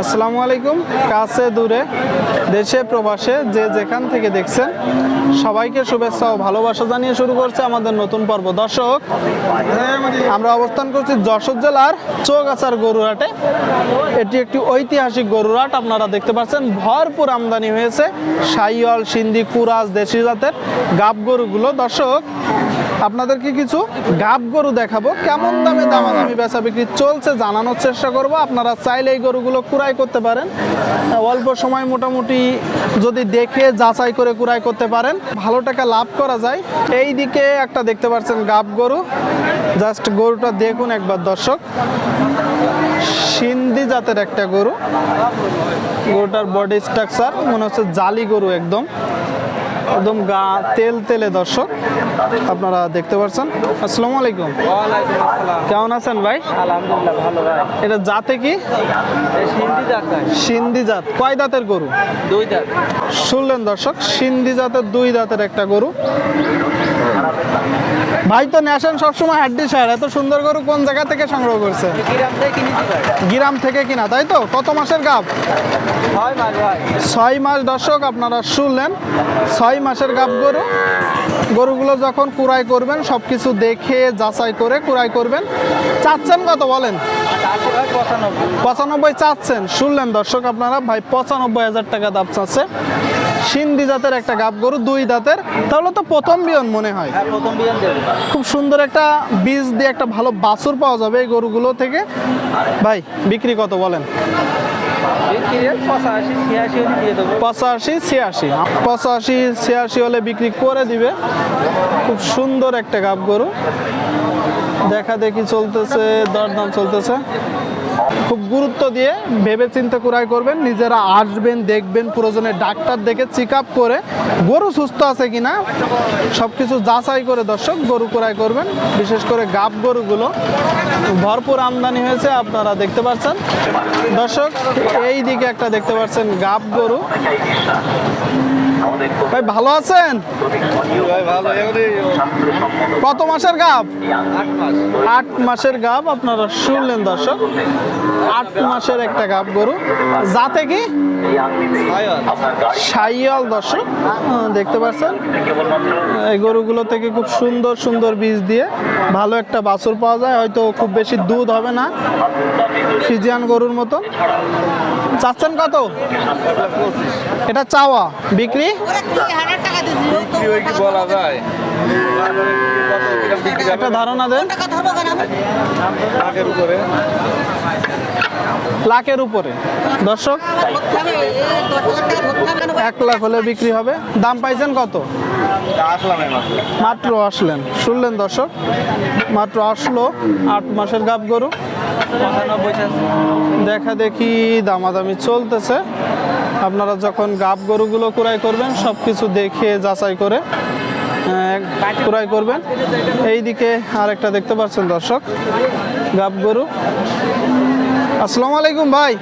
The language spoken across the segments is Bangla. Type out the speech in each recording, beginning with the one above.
আসসালামু আলাইকুম, কাছে দূরে, দেশে, প্রবাসে, যে যেখান থেকে দেখছেন, সবাইকে শুভেচ্ছা ও ভালোবাসা জানিয়ে শুরু করছে আমাদের নতুন পর্ব। দর্শক, আমরা অবস্থান করছি যশোর জেলার চৌগাছার গরুহাটে এটি একটি ঐতিহাসিক গরুহাট আপনারা দেখতে পাচ্ছেন, ভরপুর আমদানি হয়েছে। সাইয়ল সিন্ধি কুরাজ দেশি জাতের গাব গরুগুলো। দর্শক আপনাদেরকে কিছু? গাব গরু দেখাবো। কেমন দামে দামাদামি বেচা বিক্রি চলছে জানানোর চেষ্টা করব। আপনারা চাইলে এই গরুগুলো কুড়াই করতে পারেন। অল্প সময় মোটামুটি যদি দেখে যাচাই করে কুড়াই করতে পারেন, ভালো টাকা লাভ করা যায়। এই দিকে একটা দেখতে পাচ্ছেন গাব গরু। জাস্ট গরুটা দেখুন একবার দর্শক। সিন্ধি জাতের একটা গরু। গরুটার বডি স্ট্রাকচার, মনে হচ্ছে জালি গরু একদম। একদম গা তেল তেলে দর্শক আপনারা দেখতে পাচ্ছেন আসসালামু আলাইকুম। কেমন আছেন ভাই? আলহামদুলিল্লাহ ভালো ভাই। এটা জাতে কি? সিন্ধি জাত। কয় দাঁতের গরু? দুই দাঁত। শুনলেন দর্শক সিন্ধি জাতের দুই দাঁতের একটা গরু। ভাই তো নেশন সবসময় হাড্ডি সার এত সুন্দর গরু কোন জায়গা থেকে সংগ্রহ করছে? গ্রাম থেকে কিনা, তাই তো? কত মাসের গাব? ছয় মাস দর্শক, আপনারা শুনলেন, ছয় মাসের গাব গরু। গরুগুলো যখন কুড়াই করবেন সব কিছু দেখে, যাচাই করে কুড়াই করবেন। চাচ্ছেন কত বলেন? পঁচানব্বই চাচ্ছেন। শুনলেন দর্শক আপনারা, ভাই পঁচানব্বই হাজার টাকা দাম চাচ্ছে। সিন্ধি জাতের একটা গাব গরু দুই দাঁতের। তাহলে তো প্রথম বিয়ন মনে হয়। হ্যাঁ প্রথম বিয়ান খুব সুন্দর একটা বীজ দিয়ে একটা ভালো বাছুর পাওয়া যাবে এই গরুগুলো থেকে। ভাই বিক্রি কত বলেন? পঁচাশি ছিয়াশি। পঁচাশি ছিয়াশি হলে বিক্রি করে দিবে। খুব সুন্দর একটা গাব গরু। দেখা দেখি চলতেছে, দরদাম চলতেছে। খুব গুরুত্ব দিয়ে ভেবে চিন্তে কুড়াই করবেন, নিজেরা আসবেন, দেখবেন, প্রয়োজনে ডাক্তার দেখে চেক আপ করে গরু সুস্থ আছে কিনা সব কিছু যাচাই করে দর্শক গরু কুড়াই করবেন। বিশেষ করে গাব গরুগুলো, ভরপুর আমদানি হয়েছে, আপনারা দেখতে পাচ্ছেন। দর্শক এই দিকে একটা দেখতে পাচ্ছেন গাব গরু। ভাই ভালো আছেন? কত মাসের গাব? আট মাসের গাব আপনারা শুনলেন দর্শক। আট মাসের একটা গাব গরু। যাতে কি? সাইয়াল দর্শক। দেখতে পাচ্ছেন? এই গরুগুলো থেকে খুব সুন্দর সুন্দর বীজ দিয়ে ভালো একটা বাছুর পাওয়া যায়। হয়তো খুব বেশি দুধ হবে না ফিজিয়ান গরুর মতো। চাচ্ছেন কত? এটা চাওয়া। বিক্রি? বলা যায়। একটা ধারণা দেন। লাখের উপরে। দর্শক এক লাখ হলে বিক্রি হবে। দাম পাইছেন কত? মাত্র আসলেন। শুনলেন দর্শক মাত্র আসলো আট মাসের গাব গরু। দেখা দেখি দামাদামি চলতেছে। আপনারা যখন গাব গরুগুলো কুড়াই করবেন সব কিছু দেখে যাচাই করে কুড়াই করবেন। এইদিকে আরেকটা দেখতে পাচ্ছেন দর্শক, গাব গরু। আসসালামু আলাইকুম ভাই,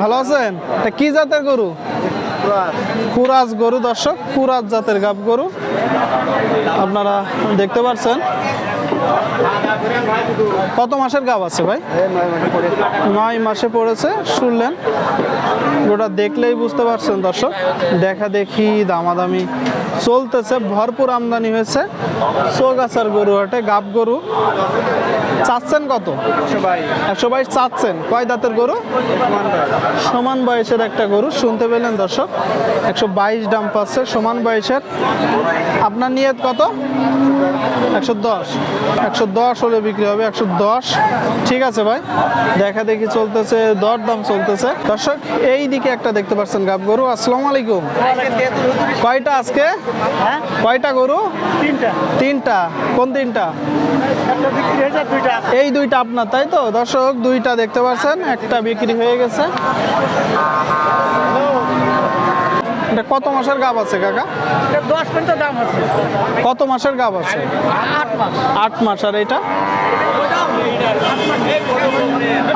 ভালো আছেন? তা কি জাতের গরু? কুরাজ গরু দর্শক, কুরাজ জাতের গাব গরু। আপনারা দেখতে পাচ্ছেন কত মাসের গাব আছে ভাই? নয় মাসে পড়েছে, শুনলেন? ওটা দেখলেই বুঝতে পারছেন দর্শক। দেখা দেখি দামাদামি চলতেছে, ভরপুর আমদানি হয়েছে। চৌগাছার গরু হাটে, গাব গরু। চাচ্ছেন কত? একশো বাইশ। চাচ্ছেন। কয় দাঁতের গরু? সমান বয়সের একটা গরু। শুনতে পেলেন দর্শক একশো বাইশ দাম পাচ্ছে সমান বয়সের। আপনার নিয়ত কত? একশো দশ। একশো দশ হলে বিক্রি হবে একশো দশ। ঠিক আছে ভাই দেখা দেখি চলতেছে দর দাম চলতেছে। দর্শক এই দিকে একটা দেখতে পাচ্ছেন গাব গরু। আসসালামু আলাইকুম। কয়টা আজকে? কয়টা গরু? তিনটা। তিনটা। কোন তিনটা? এই দুইটা আপনার তাই তো? দর্শক দুইটা দেখতে পাচ্ছেন একটা বিক্রি হয়ে গেছে। কত মাসের গাব আছে কাকা? দশ পর্যন্ত দাম হচ্ছে কত মাসের গাব আছে? আট মাস। আট মাস আর এটা?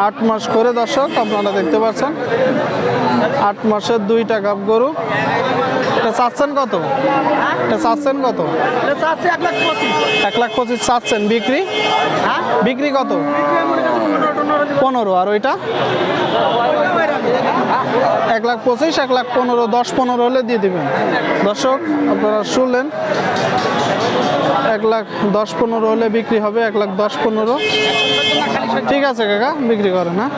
আট মাস করে দর্শক আপনারা দেখতে পাচ্ছেন। আট মাসের দুইটা গাব গরু। এটা চাচ্ছেন কত? এটা চাচ্ছেন কত? এক লাখ পঁচিশ। চাচ্ছেন। বিক্রি? হ্যাঁ? বিক্রি কত? পনেরো আর ওইটা? এক লাখ পঁচিশ এক লাখ পনেরো দশ পনেরো হলে দিয়ে দেবেন। দর্শক, আপনারা শুনলেন, এক লাখ দশ পনেরো হলে বিক্রি হবে, এক লাখ দশ পনেরো। ঠিক আছে কাকা, বিক্রি করেন হ্যাঁ?